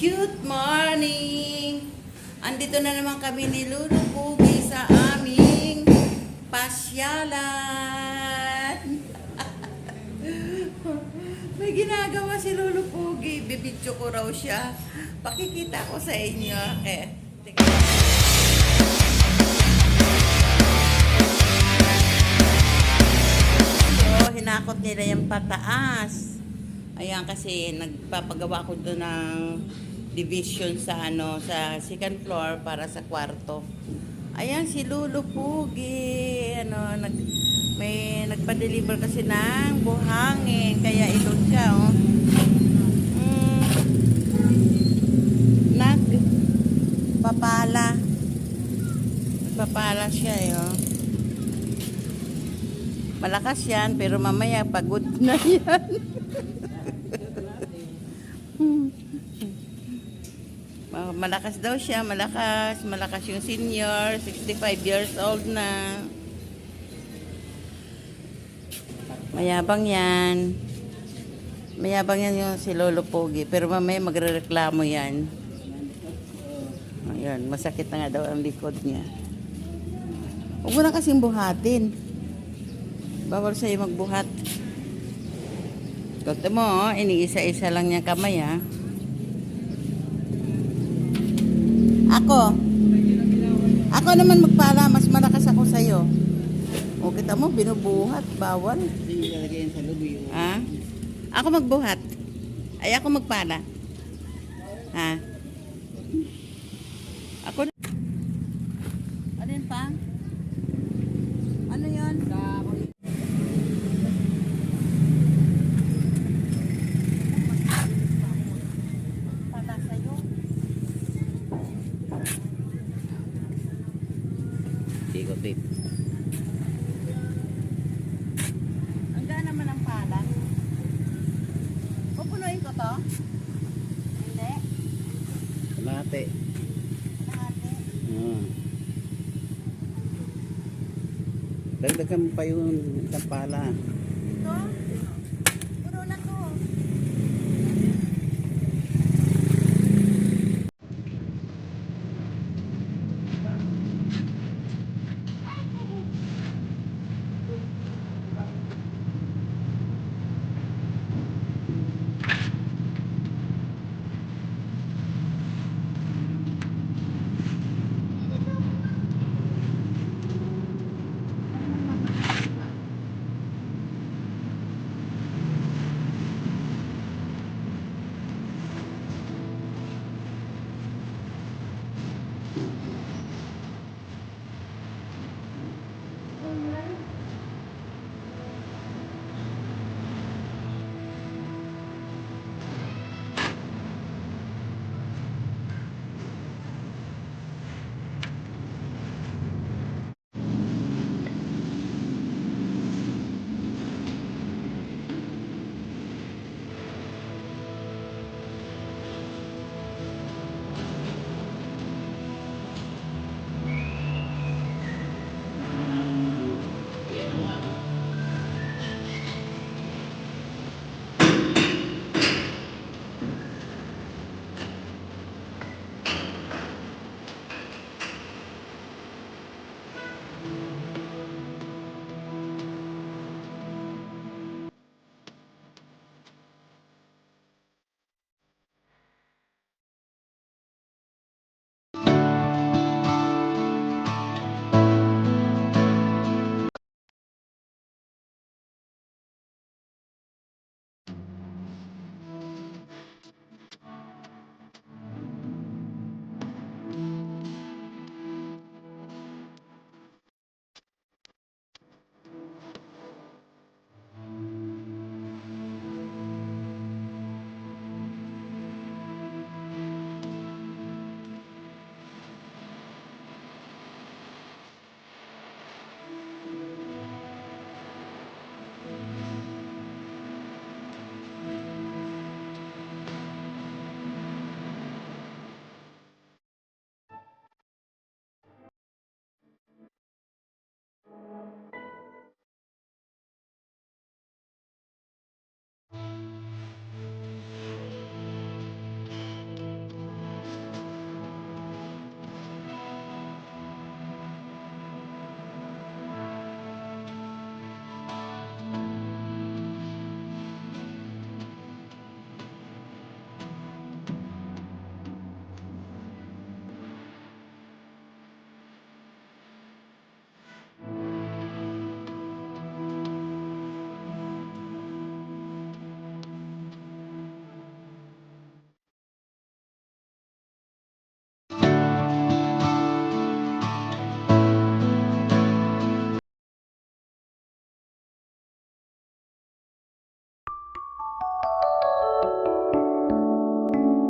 Cute morning! Andito na naman kami ni Lulu Pugi sa aming pasyalan. May ginagawa si Lulu Pugi. Bibidyo ko raw siya. Pakikita ko sa inyo. Eh, teka. So, hinakot nila yung pataas. Ayan kasi nagpapagawa ko doon ng division sa ano sa second floor para sa kwarto. Ayan si Lulu Pugi. Ano, nag may nagpa-deliver kasi ng buhangin kaya ilog siya oh. Mm, nag papala. Papala siya eh, oh. Malakas yan, pero mamaya pagod na yan. Ma- malakas daw siya, malakas. Malakas yung senior, 65 years old na. Mayabang yan. Mayabang yan yung si Lolo Pogi. Pero mamaya magre-reklamo yan. Ayun, masakit na nga daw ang likod niya. Huwag mo na kasing buhatin. Bawal sa'yo magbuhat. Kunti mo, iniisa-isa lang niya kamay, ha? Ako. Ako naman magpala, mas malakas ako sa'yo. O, kita mo, binubuhat, bawal. Sa. Ha? Ako magbuhat. Ay, ako magpala. Ha? Ako Ano yun pa? Ano yun? Pala sa'yo. Ikot eh. Ang gaan naman ang pala. Pupunuin ko to? Hindi. Kalate. Kalahati. Oo. Dagdagan pa yung isang pala. Ito?